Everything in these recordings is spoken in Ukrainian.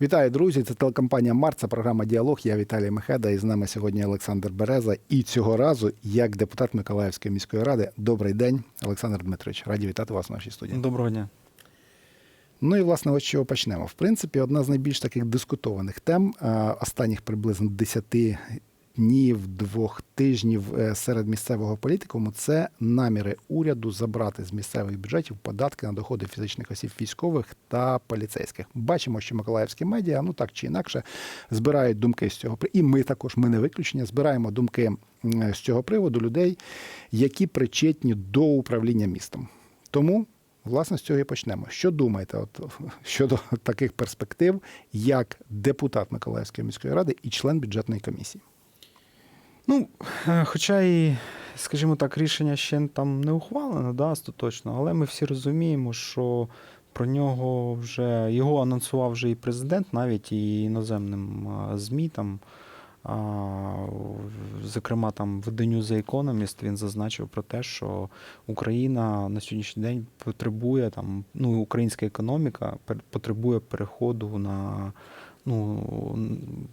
Вітаю, друзі! Це телекомпанія Марца. це програма Діалог. Я Віталій Мехеда. І з нами сьогодні Олександр Береза. І цього разу, як депутат Миколаївської міської ради, добрий день, Олександр Дмитрович. Раді вітати вас в нашій студії. Доброго дня. Ну і власне, ось чого почнемо. В принципі, одна з найбільш таких дискутованих тем е, останніх приблизно 10 днів, двох тижнів е, серед місцевого політикуму це наміри уряду забрати з місцевих бюджетів податки на доходи фізичних осіб військових та поліцейських. Бачимо, що миколаївські медіа, ну так чи інакше, збирають думки з цього І ми також, ми не виключення, збираємо думки з цього приводу людей, які причетні до управління містом. Тому Власне, з цього і почнемо. Що думаєте от, щодо таких перспектив, як депутат Миколаївської міської ради і член бюджетної комісії? Ну, е, хоча і, скажімо так, рішення ще там не ухвалено, да, остаточно, але ми всі розуміємо, що про нього вже його анонсував вже і президент, навіть і іноземним е, ЗМІ там. Зокрема, там в The The Economist він зазначив про те, що Україна на сьогоднішній день потребує там, ну українська економіка потребує переходу на ну,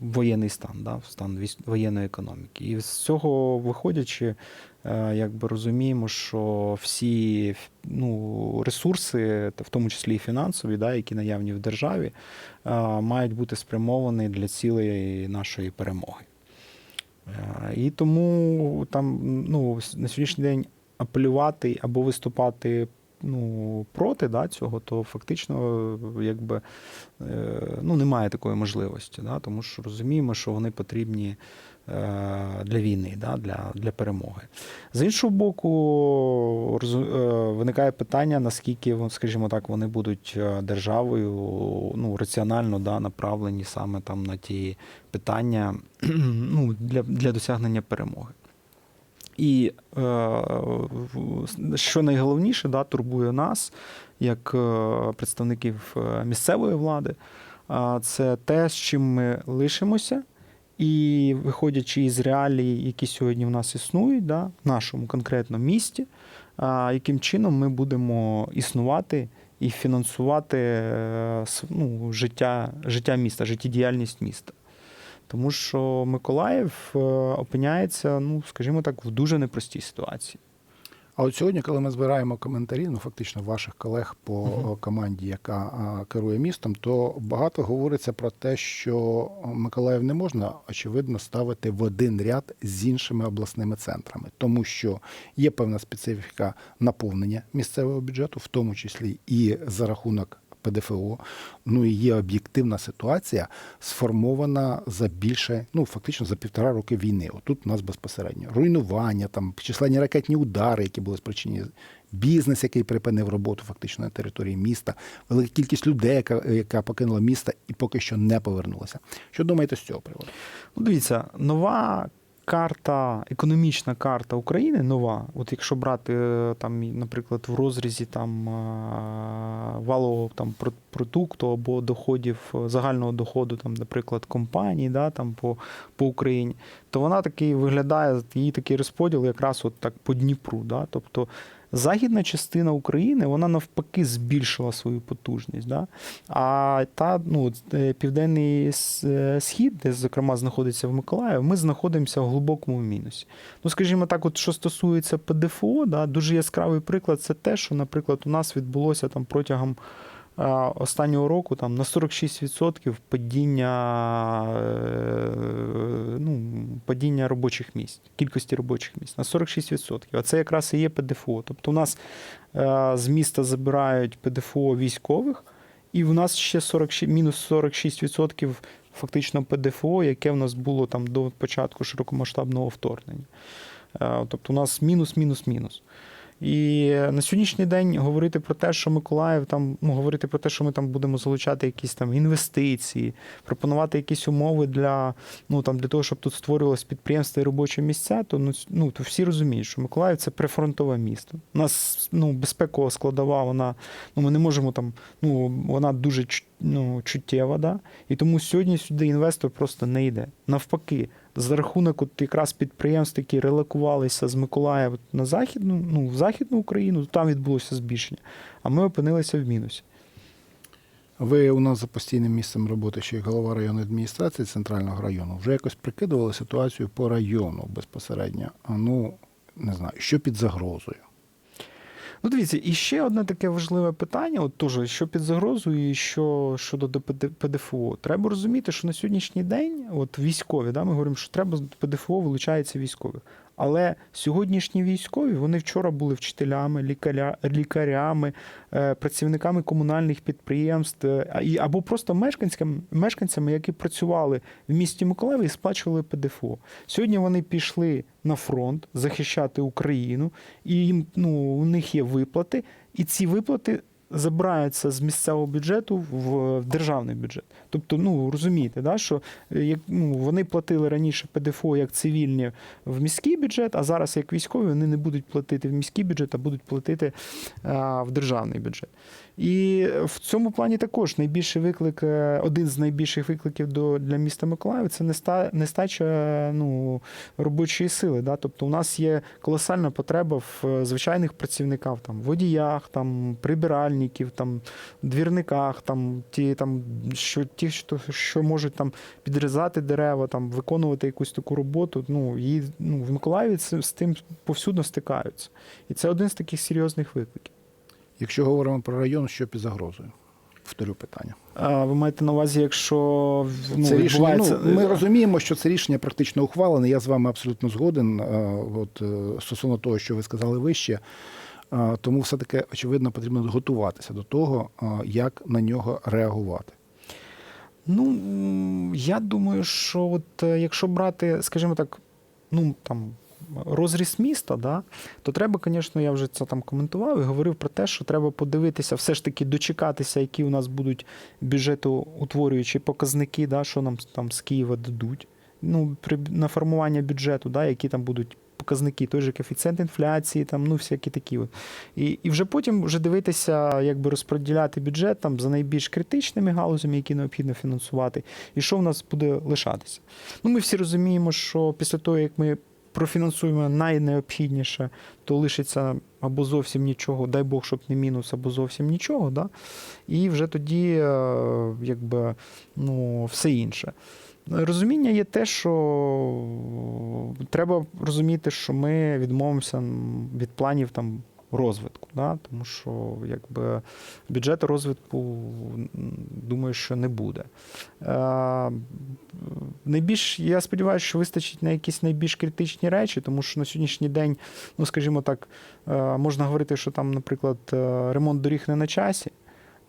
воєнний стан, да, стан воєнної економіки. І з цього виходячи, е, якби розуміємо, що всі ну, ресурси, в тому числі і фінансові, да, які наявні в державі, е, мають бути спрямовані для цілої нашої перемоги. Е, І тому там ну, на сьогоднішній день апелювати або виступати ну, проти да, цього, то фактично якби, е, ну, немає такої можливості, да, тому що розуміємо, що вони потрібні е, для війни, да, для, для перемоги. З іншого боку, е, виникає питання, наскільки, скажімо так, вони будуть державою ну, раціонально да, направлені саме там на ті питання ну, для, для досягнення перемоги. І е, що найголовніше, да, турбує нас, як е, представників е, місцевої влади, це те, з чим ми лишимося, і виходячи із реалій, які сьогодні в нас існують, да, в нашому конкретно місті, яким чином ми будемо існувати і фінансувати ну, життя, життя міста, життєдіяльність міста. Тому що Миколаїв е, опиняється, ну скажімо так, в дуже непростій ситуації. А от сьогодні, коли ми збираємо коментарі, ну фактично ваших колег по о, команді, яка а, керує містом, то багато говориться про те, що Миколаїв не можна очевидно ставити в один ряд з іншими обласними центрами, тому що є певна специфіка наповнення місцевого бюджету, в тому числі і за рахунок. ПДФО, ну і є об'єктивна ситуація, сформована за більше, ну фактично за півтора роки війни. Отут у нас безпосередньо руйнування, там численні ракетні удари, які були спричинені, бізнес, який припинив роботу фактично на території міста, велика кількість людей, яка, яка покинула місто і поки що не повернулася. Що думаєте з цього приводу? Ну, дивіться, нова карта, економічна карта України нова. От якщо брати е, там, наприклад, в розрізі там е, валового там продукту або доходів е, загального доходу, там, наприклад, компаній, да, там по, по Україні, то вона такий виглядає, її такий розподіл якраз от так по Дніпру. Да? Тобто західна частина України вона навпаки збільшила свою потужність. Да? А та ну, е, південний е, схід, де, зокрема, знаходиться в Миколаїв, ми знаходимося в глибокому мінусі. Ну, скажімо так, от що стосується ПДФО, да, дуже яскравий приклад це те, що, наприклад, у нас відбулося там протягом. Останнього року там на 46% падіння, е, ну, падіння робочих місць, кількості робочих місць на 46%. А це якраз і є ПДФО. Тобто у нас е, з міста забирають ПДФО військових, і в нас ще 46, мінус 46% фактично ПДФО, яке в нас було там до початку широкомасштабного вторгнення. Е, Тобто у нас мінус, мінус, мінус. І на сьогоднішній день говорити про те, що Миколаїв там, ну говорити про те, що ми там будемо залучати якісь там інвестиції, пропонувати якісь умови для, ну там для того, щоб тут створювалось підприємства і робочі місця, то ну, ну то всі розуміють, що Миколаїв це прифронтове місто. У нас ну безпекова складова, вона ну ми не можемо там, ну вона дуже ну, чуттєва, да? і тому сьогодні сюди інвестор просто не йде. Навпаки, за рахунок от якраз підприємств, які релокувалися з Миколаєва на західну, ну в західну Україну, там відбулося збільшення. А ми опинилися в мінусі. Ви у нас за постійним місцем роботи ще й голова районної адміністрації центрального району. Вже якось прикидували ситуацію по району безпосередньо. Ну не знаю, що під загрозою. Ну, дивіться, і ще одне таке важливе питання: от теж, що під загрозою, і що щодо ПДФО. Треба розуміти, що на сьогоднішній день, от військові, да, ми говоримо, що треба з ПДФО вилучається військових. Але сьогоднішні військові вони вчора були вчителями, лікаря, лікарями, е, працівниками комунальних підприємств е, або просто мешканцями, мешканцями, які працювали в місті Миколаєві і сплачували ПДФО. Сьогодні вони пішли на фронт захищати Україну, і їм ну, у них є виплати, і ці виплати забираються з місцевого бюджету в державний бюджет. Тобто, ну розумієте, да, що е, як ну, вони платили раніше ПДФО як цивільні в міський бюджет, а зараз як військові вони не будуть платити в міський бюджет, а будуть платити а, в державний бюджет. І в цьому плані також найбільший виклик, е, один з найбільших викликів до, для міста Миколаїв це неста, нестача ну, робочої сили. Да? Тобто у нас є колосальна потреба в е, звичайних працівниках, там, водіях, там, прибиральників, там, двірниках, там, ті, там, що, ті, що, що можуть там, підрізати дерева, там, виконувати якусь таку роботу. Ну, її, ну, в Миколаєві це, з тим повсюдно стикаються. І це один з таких серйозних викликів. Якщо говоримо про район, що під загрозою? Повторю питання. А ви маєте на увазі, якщо ну, це рішення, ну, ми розуміємо, що це рішення практично ухвалене. Я з вами абсолютно згоден. От е, стосовно того, що ви сказали вище. Тому все-таки очевидно потрібно готуватися до того, як на нього реагувати. Ну, я думаю, що от е, якщо брати, скажімо так, ну там розріз міста, да, то треба, звісно, я вже це там коментував і говорив про те, що треба подивитися, все ж таки дочекатися, які у нас будуть бюджетоутворюючі показники, да, що нам там з Києва дадуть. Ну, при на формування бюджету, да, які там будуть показники, той же коефіцієнт інфляції, там, ну, всякі такі. От. І, і вже потім вже дивитися, якби розподіляти бюджет там, за найбільш критичними галузями, які необхідно фінансувати, і що в нас буде лишатися. Ну, ми всі розуміємо, що після того, як ми профінансуємо найнеобхідніше, то лишиться або зовсім нічого, дай Бог, щоб не мінус, або зовсім нічого. Да? І вже тоді, е, якби, ну, все інше. Розуміння є те, що треба розуміти, що ми відмовимося від планів там розвитку, да? тому що якби бюджету розвитку думаю, що не буде. Е, найбільш, я сподіваюся, що вистачить на якісь найбільш критичні речі, тому що на сьогоднішній день, ну скажімо так, е, можна говорити, що там, наприклад, е, ремонт доріг не на часі,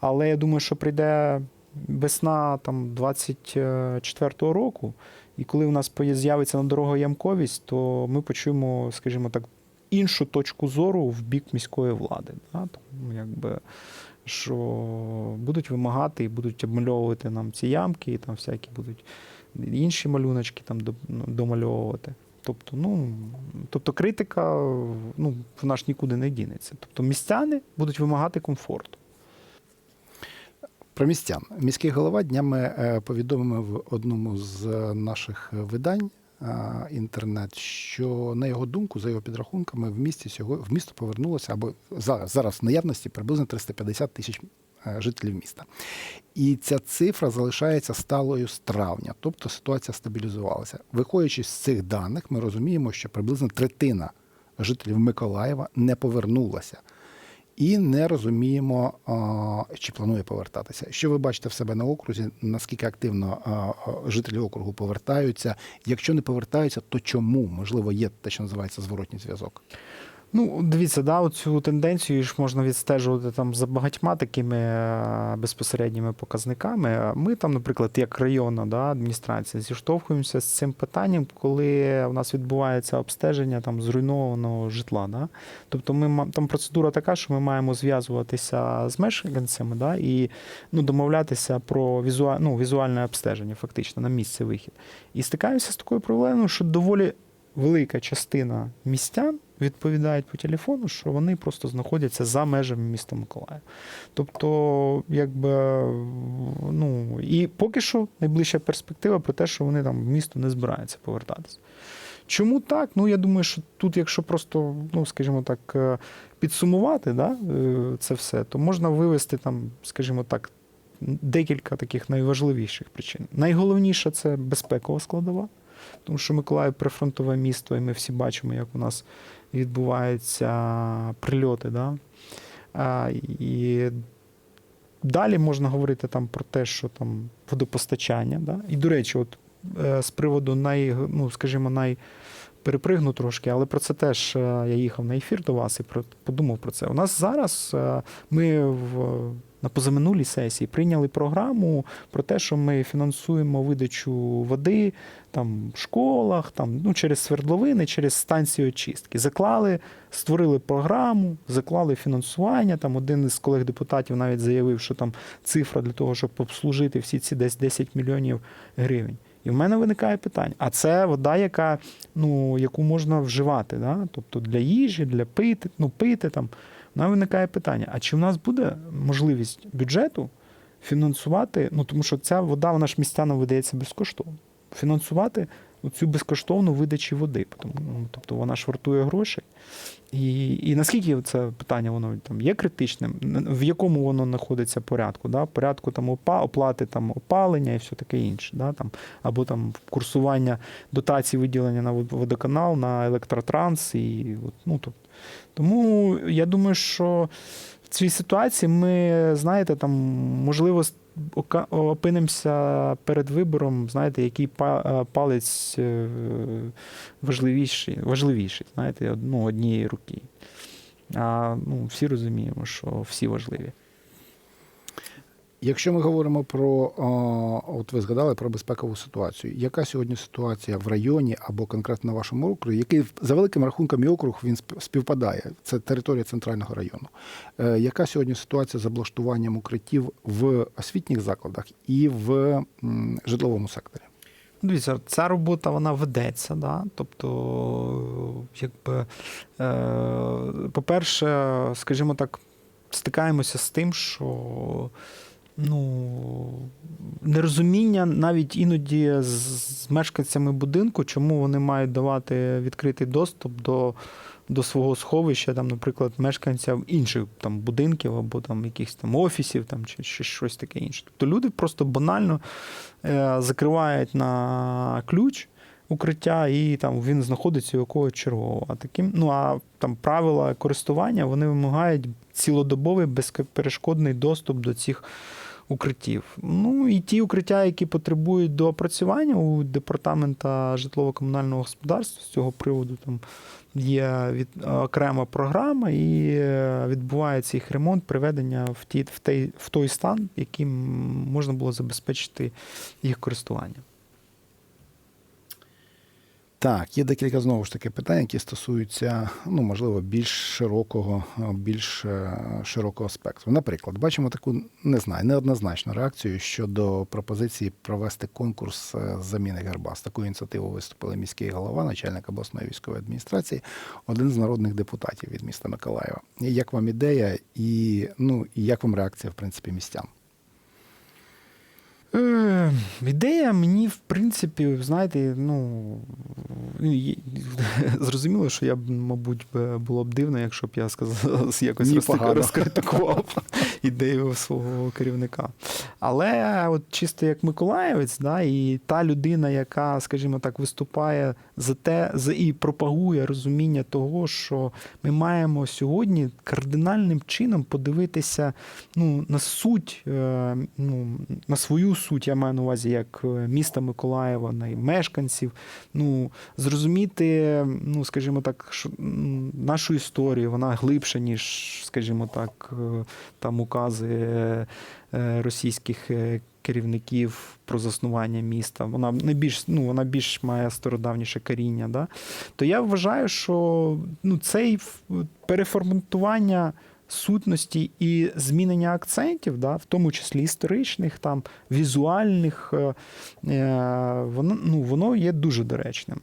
але я думаю, що прийде весна там 24-го року, і коли в нас з'явиться на дорогоямковість, то ми почуємо, скажімо так, іншу точку зору в бік міської влади. Да? Тому, якби, що будуть вимагати і будуть обмальовувати нам ці ямки, і там всякі будуть інші малюночки там ну, домальовувати. Тобто, ну, тобто критика ну, вона ж нікуди не дінеться. Тобто містяни будуть вимагати комфорту. Про містян. Міський голова днями е, повідомив в одному з е, наших видань інтернет, що на його думку, за його підрахунками, в місті сього в місто повернулося або зараз зараз в наявності приблизно 350 тисяч е, жителів міста. І ця цифра залишається сталою з травня, тобто ситуація стабілізувалася. Виходячи з цих даних, ми розуміємо, що приблизно третина жителів Миколаєва не повернулася. І не розуміємо, чи планує повертатися. Що ви бачите в себе на окрузі? Наскільки активно жителі округу повертаються? Якщо не повертаються, то чому? Можливо, є те, що називається зворотній зв'язок. Ну, дивіться, да, оцю тенденцію ж можна відстежувати там за багатьма такими е, безпосередніми показниками. Ми там, наприклад, як районна да, адміністрація, зіштовхуємося з цим питанням, коли у нас відбувається обстеження там зруйнованого житла. Да? Тобто, ми там процедура така, що ми маємо зв'язуватися з мешканцями да, і ну, домовлятися про візуаль, ну, візуальне обстеження, фактично, на місце вихід. І стикаємося з такою проблемою, що доволі велика частина містян відповідають по телефону, що вони просто знаходяться за межами міста Миколаїв. Тобто, якби, ну, і поки що найближча перспектива про те, що вони там в місто не збираються повертатися. Чому так? Ну, я думаю, що тут, якщо просто, ну, скажімо так, е, підсумувати да, е, це все, то можна вивести там, скажімо так, декілька таких найважливіших причин. Найголовніше це безпекова складова, тому що Миколаїв прифронтове місто, і ми всі бачимо, як у нас відбуваються прильоти. Да? А, і далі можна говорити там про те, що там водопостачання. Да? І, до речі, от е, з приводу най, ну, скажімо, най. Перепригну трошки, але про це теж е, я їхав на ефір до вас і подумав про це. У нас зараз е, ми в, на позаминулій сесії прийняли програму про те, що ми фінансуємо видачу води там, в школах, там, ну, через свердловини, через станції очистки. Заклали, створили програму, заклали фінансування. Там один із колег депутатів навіть заявив, що там цифра для того, щоб обслужити всі ці десь 10 мільйонів гривень. І в мене виникає питання: а це вода, яка, ну, яку можна вживати, да? тобто для їжі, для пити, ну, пити там. В мене виникає питання: а чи в нас буде можливість бюджету фінансувати? Ну тому що ця вода, вона ж містянам видається безкоштовно. Фінансувати цю безкоштовну видачу води. Тому, ну, тобто вона ж вартує грошей. І, і наскільки це питання воно там є критичним, в якому воно знаходиться порядку? Да? Порядку там опа, оплати там опалення і все таке інше. Да? Там, або там курсування дотацій виділення на водоканал, на електротранс. І, от, ну, тобто, тому я думаю, що цій ситуації ми, знаєте, там, можливо, опинимося перед вибором, знаєте, який е, палець е, важливіший, важливіший знаєте, ну, однієї руки. А ну, всі розуміємо, що всі важливі. Якщо ми говоримо про, от ви згадали про безпекову ситуацію, яка сьогодні ситуація в районі або конкретно на вашому окрузі, який за великим рахунком і округ він співпадає, це територія центрального району. Е, яка сьогодні ситуація з облаштуванням укриттів в освітніх закладах і в житловому секторі? Дивіться, ця робота вона ведеться. Да? Тобто, якби, е, по-перше, скажімо так, стикаємося з тим, що ну, нерозуміння навіть іноді з, мешканцями будинку, чому вони мають давати відкритий доступ до, до свого сховища, там, наприклад, мешканцям інших там, будинків або там, якихось там офісів там, чи, чи щось таке інше. Тобто люди просто банально е, закривають на ключ. Укриття, і там він знаходиться у якогось чергового. А таким, ну а там правила користування вони вимагають цілодобовий безперешкодний доступ до цих укриттів. Ну і ті укриття, які потребують доопрацювання у департамента житлово-комунального господарства з цього приводу, там є від, окрема програма, і е, відбувається їх ремонт, приведення в ті в той, в той стан, яким можна було забезпечити їх користування. Так, є декілька знову ж таки питань, які стосуються, ну можливо, більш широкого, е, більш е, широкого спектру. Наприклад, бачимо таку не знаю, неоднозначну реакцію щодо пропозиції провести конкурс е, заміни герба. З такою ініціативою виступили міський голова, начальник обласної військової адміністрації, один з народних депутатів від міста Миколаєва. Як вам ідея, і ну і як вам реакція, в принципі, містян? Е, ідея мені, в принципі, знаєте, ну зрозуміло, що я б, мабуть, було б дивно, якщо б я сказав, якось розтик- розкритикував ідею свого керівника. Але от чисто як миколаївець, да, і та людина, яка, скажімо так, виступає за те, за і пропагує розуміння того, що ми маємо сьогодні кардинальним чином подивитися ну, на суть, е, ну, на свою суть, я маю на увазі, як е, міста Миколаєва, на мешканців, ну, зрозуміти, ну, скажімо так, нашу історію, вона глибша, ніж, скажімо так, е, там укази е, російських керівників про заснування міста. Вона не більш, ну, вона більш має стародавніше коріння. Да? То я вважаю, що ну, цей переформатування сутності і змінення акцентів, да, в тому числі історичних, там, візуальних, е, е, воно, ну, воно є дуже доречним.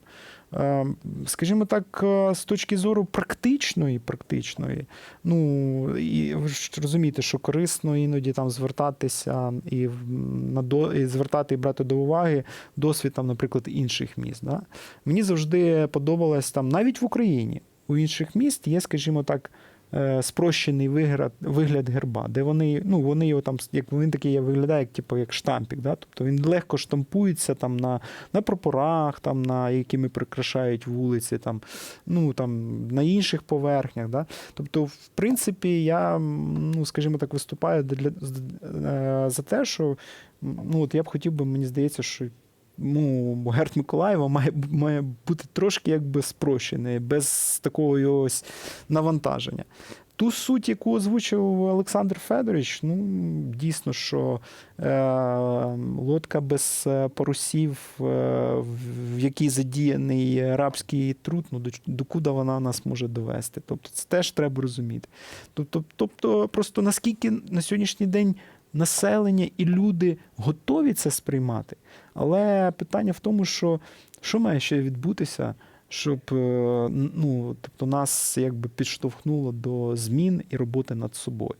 Е, Скажімо так, е, з точки зору практичної, практичної, ну і ви ж розумієте, що корисно іноді там звертатися і на до і звертати і брати до уваги досвід там, наприклад, інших міст. Да? Мені завжди подобалось там, навіть в Україні, у інших міст є, скажімо так, спрощений вигляд, вигляд герба, де вони, ну, вони його там, як він такий виглядає, як, типу, як штампік. Да? Тобто він легко штампується там на, на прапорах, там, на якими прикрашають вулиці, там, ну, там, на інших поверхнях. Да? Тобто, в принципі, я, ну, скажімо так, виступаю для, е, за те, що ну, от я б хотів би, мені здається, що ну, Герд Миколаєва має, має бути трошки якби спрощений, без такого ось навантаження. Ту суть, яку озвучив Олександр Федорович, ну дійсно, що е, лодка без е, парусів, е, в- якій задіяний арабський труд, ну докуди вона нас може довести. Тобто це теж треба розуміти. Тобто, тобто просто наскільки на сьогоднішній день населення і люди готові це сприймати. Але питання в тому, що що має ще відбутися, щоб е, ну, тобто нас якби підштовхнуло до змін і роботи над собою.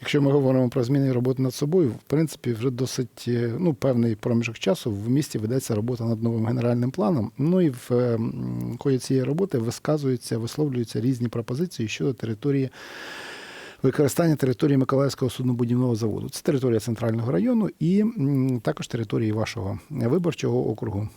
Якщо ми говоримо про зміни і роботу над собою, в принципі, вже досить е, ну, певний проміжок часу в місті ведеться робота над новим генеральним планом. Ну і в е, ході цієї роботи висказуються, висловлюються різні пропозиції щодо території. Використання території Миколаївського суднобудівного заводу. Це територія центрального району і також території вашого виборчого округу.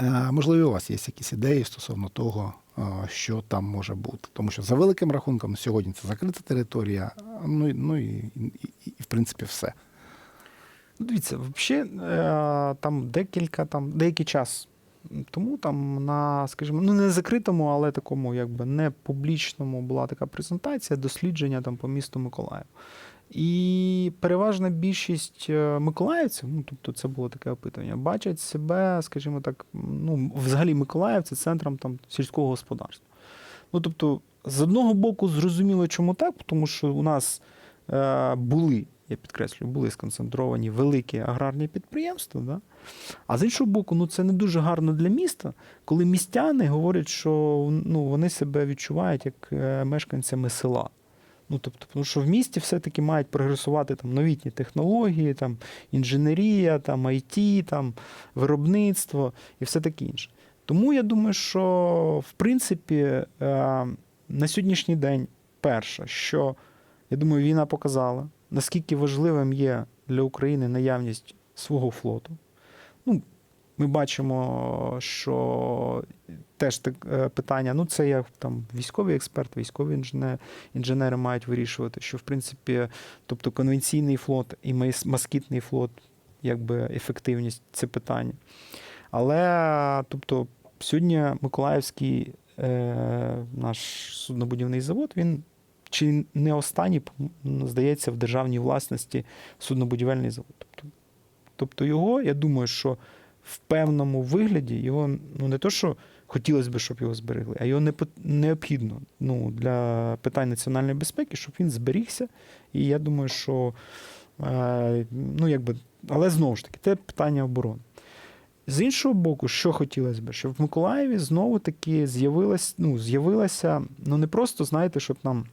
Е, Можливо, у вас є якісь ідеї стосовно того, е, що там може бути. Тому що за великим рахунком сьогодні це закрита територія, ну, ну і, і, і, в принципі все. Ну, Дивіться, взагалі там декілька, там деякий час. Тому там на, скажімо, ну не закритому, але такому, якби не публічному була така презентація, дослідження там по місту Миколаїв. І переважна більшість е, миколаївців, ну тобто це було таке опитування, бачать себе, скажімо так, ну взагалі Миколаїв це центром там сільського господарства. Ну тобто, з одного боку, зрозуміло, чому так, тому що у нас е, були, я підкреслюю, були сконцентровані великі аграрні підприємства. Да? А з іншого боку, ну це не дуже гарно для міста, коли містяни говорять, що ну, вони себе відчувають як е, мешканцями села. Ну, тобто, тому що в місті все-таки мають прогресувати там новітні технології, там інженерія, там IT, там виробництво і все таке інше. Тому я думаю, що в принципі е, на сьогоднішній день перше, що я думаю, війна показала, наскільки важливим є для України наявність свого флоту. Ну, ми бачимо, що теж так, е, питання, ну це як там військовий експерт, військові інженери, інженери мають вирішувати, що в принципі, тобто конвенційний флот і москітний флот, якби ефективність це питання. Але тобто, сьогодні Миколаївський е, наш суднобудівний завод, він чи не останній, здається, в державній власності суднобудівельний завод. Тобто, тобто його, я думаю, що в певному вигляді його ну не то, що хотілося б, щоб його зберегли, а його не необхідно ну, для питань національної безпеки, щоб він зберігся. І я думаю, що е, ну, якби, але знову ж таки, це питання оборони. З іншого боку, що хотілося б, щоб в Миколаєві знову таки з'явилась, ну, з'явилася, ну не просто, знаєте, щоб нам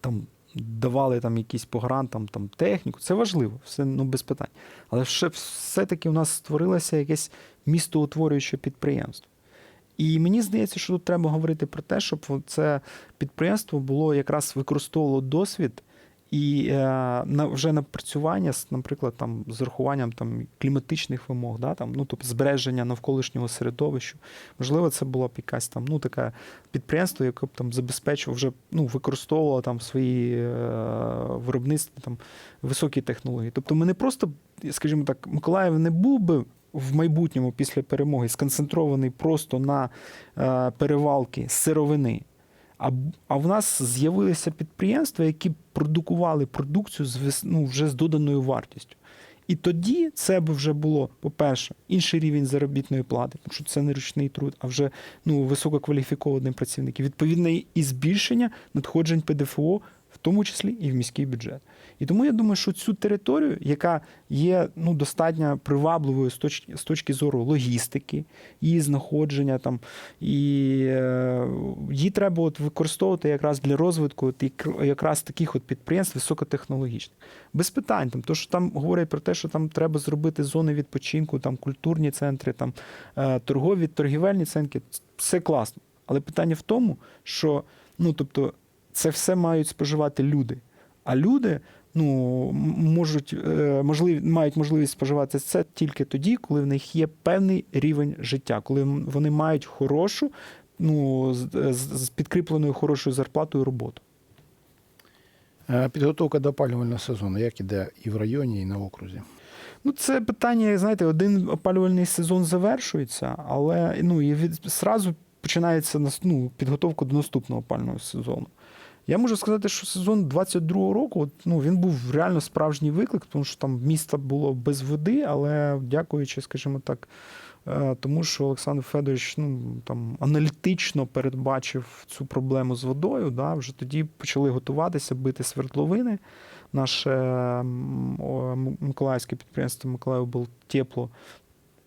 там давали там якісь по грантам там, техніку, це важливо, все ну, без питань. Але все-таки у нас створилося якесь містоутворююче підприємство. І мені здається, що тут треба говорити про те, щоб це підприємство було якраз використовувало досвід і е, на вже напрацювання, з, наприклад, там з урахуванням там кліматичних вимог, да, там, ну тобто збереження навколишнього середовища. Можливо, це було б якась там ну таке підприємство, яке б там забезпечувало вже ну використовувало там свої е, виробництві там високі технології. Тобто, ми не просто, скажімо так, Миколаїв не був би. В майбутньому після перемоги сконцентрований просто на е, перевалки сировини, а, а в нас з'явилися підприємства, які продукували продукцію з ну, вже з доданою вартістю. І тоді це б вже було, по-перше, інший рівень заробітної плати, тому що це не ручний труд, а вже ну, висококваліфіковані працівники. Відповідно, і збільшення надходжень ПДФО, тому числі і в міський бюджет. І тому я думаю, що цю територію, яка є ну, достатньо привабливою з точки, з точки зору логістики, її знаходження там, і е, її треба от використовувати якраз для розвитку от, якраз таких от підприємств високотехнологічних. Без питань, там, то, що там говорять про те, що там треба зробити зони відпочинку, там культурні центри, там е, торгові, торгівельні центри, все класно. Але питання в тому, що Ну, тобто, це все мають споживати люди. А люди ну, можуть, е, можливі, мають можливість споживати це тільки тоді, коли в них є певний рівень життя, коли вони мають хорошу, ну, з, підкріпленою хорошою зарплатою роботу. Е, Підготовка до опалювального сезону, як іде і в районі, і на окрузі. Ну, це питання, знаєте, один опалювальний сезон завершується, але ну, і від, зразу починається ну, підготовка до наступного опалювального сезону. Я можу сказати, що сезон 22-го року от, ну, він був реально справжній виклик, тому що там місто було без води, але дякуючи, скажімо так, е, тому що Олександр Федорович ну, там, аналітично передбачив цю проблему з водою. Да, вже тоді почали готуватися, бити свердловини. Наше миколаївське підприємство Миколаївболтепло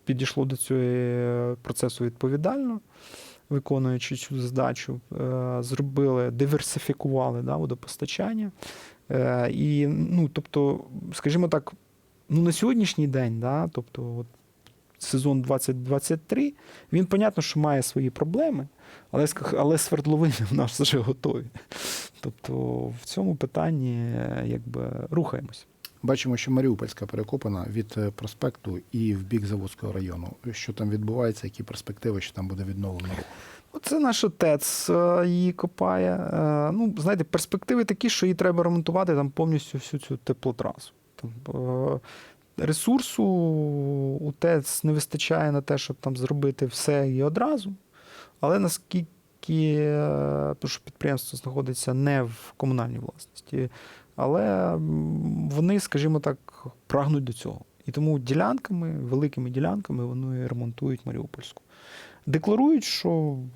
підійшло до цього е, процесу відповідально, виконуючи цю задачу, Е, зробили, диверсифікували да, водопостачання. Е, І, ну, тобто, скажімо так, ну, на сьогоднішній день, да, тобто, от, сезон 2023, він, понятно, що має свої проблеми, але, але свердловини в нас вже готові. Тобто в цьому питанні е, якби рухаємось. Бачимо, що Маріупольська перекопана від е, проспекту і в бік Заводського району. Що там відбувається, які перспективи, що там буде відновлено рух? Оце наша ТЕЦ е, її копає. Е, Ну, знаєте, перспективи такі, що її треба ремонтувати там повністю всю цю теплотрасу. Там, ресурсу у ТЕЦ не вистачає на те, щоб там зробити все і одразу. Але наскільки тому що підприємство знаходиться не в комунальній власності, але вони, скажімо так, прагнуть до цього. І тому ділянками, великими ділянками вони ремонтують Маріупольську. Декларують, що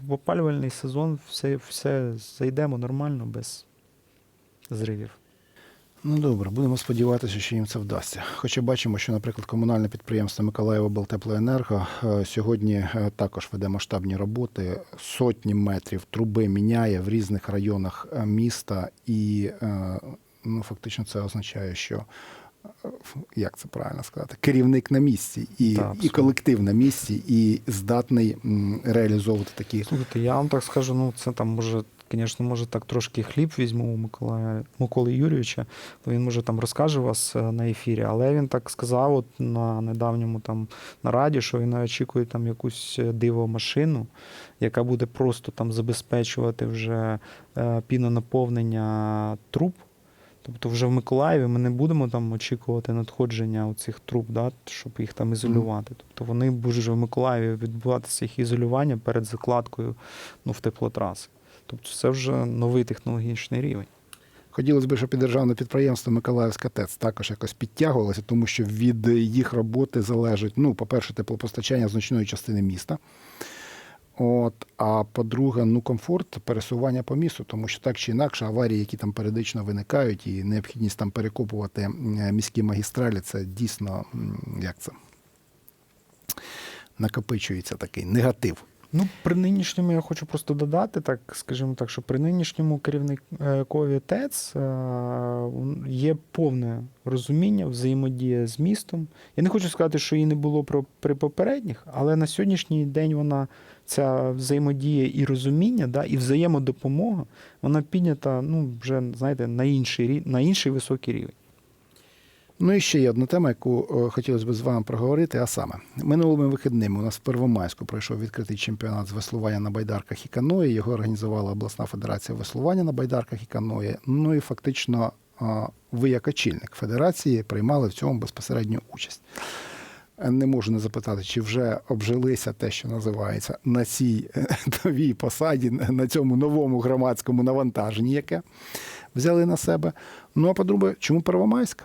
в опалювальний сезон все, все зайдемо нормально, без зривів. Ну добре, будемо сподіватися, що їм це вдасться. Хоча бачимо, що, наприклад, комунальне підприємство Миколаєва Белтеплоенерго е, сьогодні е, також веде масштабні роботи. Сотні метрів труби міняє в різних районах е, міста, і ну, фактично це означає, що е, як це правильно сказати, керівник на місці, і, Так, і колектив на місці, і здатний реалізовувати такі Слухайте, я вам так скажу, ну це там може, звісно, може так трошки хліб візьму у Миколая Миколи Юрійовича, то він може там розкаже вас е, на ефірі, але він так сказав от на недавньому там нараді, що він очікує там якусь е, дивомашину, яка буде просто там забезпечувати вже е, пінонаповнення труб. Тобто вже в Миколаєві ми не будемо там очікувати надходження цих труб, да, щоб їх там ізолювати. Тобто вони будуть вже в Миколаєві відбуватися їх ізолювання перед закладкою ну, в теплотраси. Тобто це вже новий технологічний рівень. Хотілося б, щоб і державне підприємство Миколаївська ТЕЦ також якось підтягувалося, тому що від їх роботи залежить, ну, по-перше, теплопостачання значної частини міста. От, а по-друге, ну, комфорт пересування по місту, тому що так чи інакше аварії, які там періодично виникають, і необхідність там перекопувати міські магістралі, це дійсно як це накопичується такий негатив. Ну, при нинішньому я хочу просто додати, так скажімо так, що при нинішньому керівникові ТЕЦ е, є повне розуміння, взаємодія з містом. Я не хочу сказати, що її не було при попередніх, але на сьогоднішній день вона ця взаємодія і розуміння, да, і взаємодопомога, вона піднята ну, вже знаєте, на інший, на інший високий рівень. Ну і ще є одна тема, яку е, хотілося б з вами проговорити, а саме минулими вихідними у нас в Первомайську пройшов відкритий чемпіонат з веслування на байдарках і каної. Його організувала обласна федерація веслування на байдарках і каної. Ну і фактично ви, як очільник федерації, приймали в цьому безпосередню участь. Не можу не запитати, чи вже обжилися те, що називається на цій новій посаді, на цьому новому громадському навантаженні, яке взяли на себе. Ну а по-друге, чому Первомайська?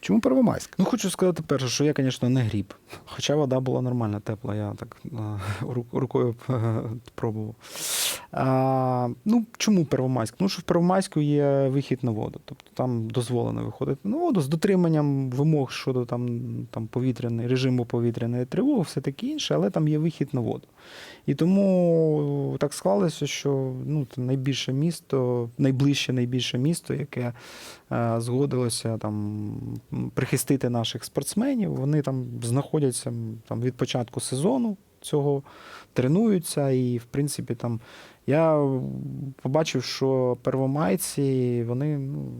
Чому Первомайська? Ну, хочу сказати перше, що я, звісно, не гріб. Хоча вода була нормальна, тепла, я так е, рукою е, пробував. А, ну, чому Первомайськ? Ну, що в Первомайську є вихід на воду. Тобто там дозволено виходити на воду з дотриманням вимог щодо там, там повітряної, режиму повітряної тривоги, все таке інше, але там є вихід на воду. І тому так склалося, що ну, це найбільше місто, найближче найбільше місто, яке е, згодилося там прихистити наших спортсменів. Вони там знаходяться там від початку сезону. цього, тренуються. І, в принципі, там я побачив, що первомайці вони, ну,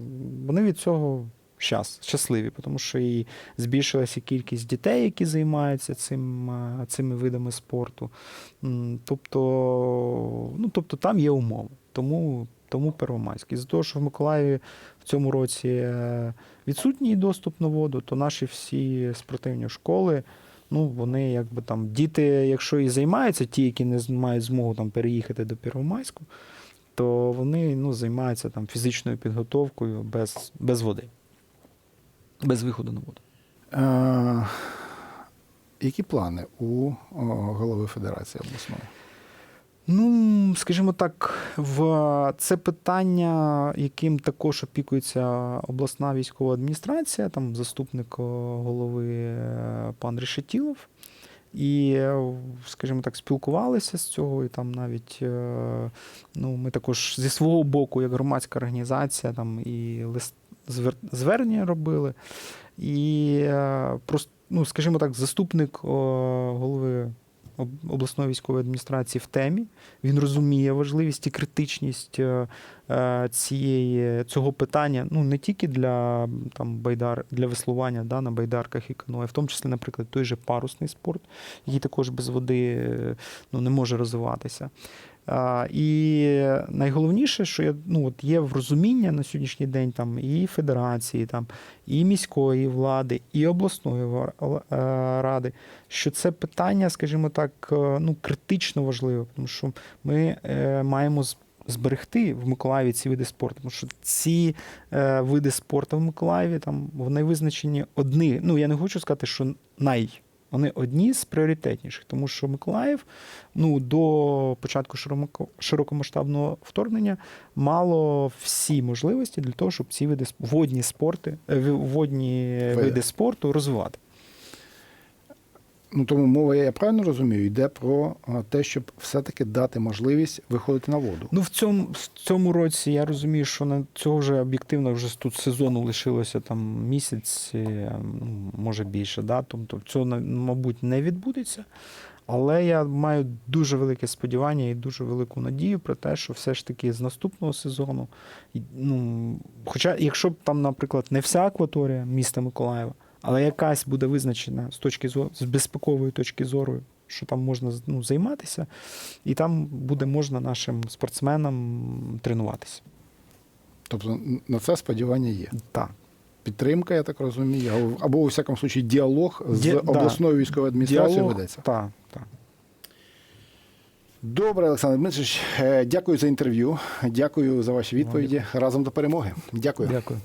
вони від цього щас, щасливі, тому що і збільшилася кількість дітей, які займаються цим, цими видами спорту. Тобто, ну, тобто там є умови. Тому, тому Первомайський. З того, що в Миколаєві в цьому році е, відсутній доступ на воду, то наші всі спортивні школи. Ну, вони якби там діти, якщо і займаються, ті, які не мають змогу там переїхати до Первомайську, то вони ну, займаються там фізичною підготовкою без, без води, без виходу на воду. Е, які плани у голови Федерації обласної? Ну, скажімо так, в це питання, яким також опікується обласна військова адміністрація, там заступник голови е, пан Решетілов. І, е, скажімо так, спілкувалися з цього, і там навіть е, ну, ми також зі свого боку, як громадська організація, там і лист звернення робили. І е, просто, ну, скажімо так, заступник голови обласної військової адміністрації в темі. Він розуміє важливість і критичність е, е, цієї, цього питання, ну не тільки для там, байдар, для веслування да, на байдарках і каноє, в тому числі, наприклад, той же парусний спорт, який також без води е, ну, не може розвиватися. І найголовніше, що я, ну, от є розуміння на сьогоднішній день там, і федерації, там, і міської влади, і обласної ради, що це питання, скажімо так, е, ну, критично важливе, тому що ми е, маємо зберегти в Миколаєві ці види спорту. Тому що ці е, види спорту в Миколаєві там вони визначені одні. Ну я не хочу сказати, що най. Вони одні з пріоритетніших, тому що Миколаїв ну, до початку широкомасштабного вторгнення мало всі можливості для того, щоб ці види водні спорти, е, водні Види. види спорту розвивати. Ну тому мова, я правильно розумію, йде про те, щоб все-таки дати можливість виходити на воду. Ну, в цьому, в цьому році я розумію, що на цього вже об'єктивно вже тут сезону лишилося там місяць, е, ну, може більше. Да? Тобто цього, мабуть, не відбудеться. Але я маю дуже велике сподівання і дуже велику надію про те, що все ж таки з наступного сезону, ну, хоча, якщо б там, наприклад, не вся акваторія міста Миколаєва, але якась буде визначена з точки зору, з безпекової точки зору, що там можна ну, займатися, і там буде можна нашим спортсменам тренуватися. Тобто на це сподівання є. Так. Підтримка, я так розумію, або- у всякому случаї діалог з Ді- да. обласною військовою адміністрацією ведеться. Так, так. Добре, Олександр Дмитрович, е, дякую за інтерв'ю. Дякую за ваші відповіді. Разом до перемоги. Дякую. Дякую.